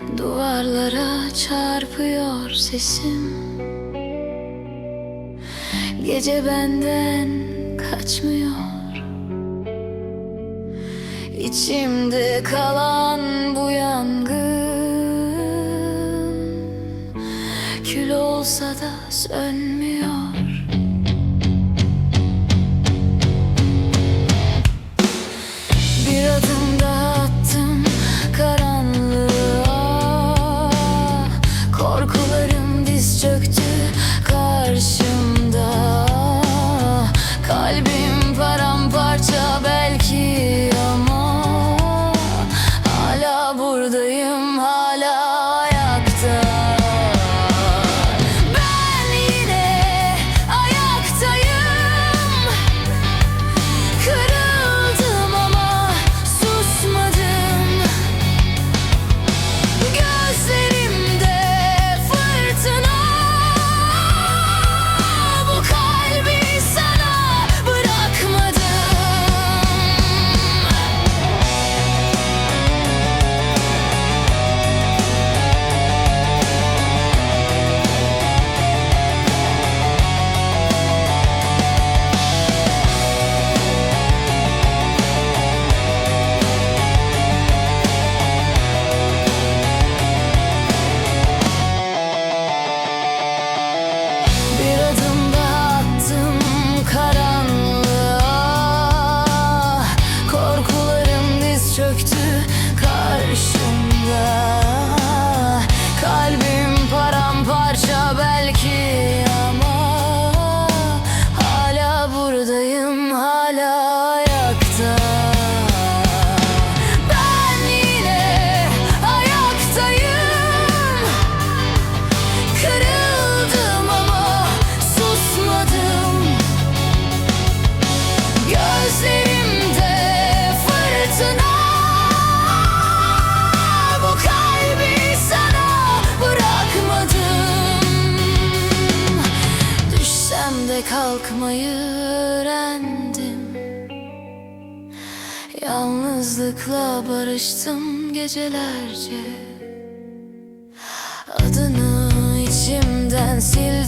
Duvarlara çarpıyor sesim. Gece benden kaçmıyor. İçimde kalan bu yangın. Kül olsa da sönmüyor hala ayakta. Ben yine ayaktayım. Kırıldım ama susmadım. Gözlerimde fırtına. Bu kalbi sana bırakmadım. Düşsem de kalkmayı öğrendim Yalnızlıkla barıştım gecelerce. Adını içimden sil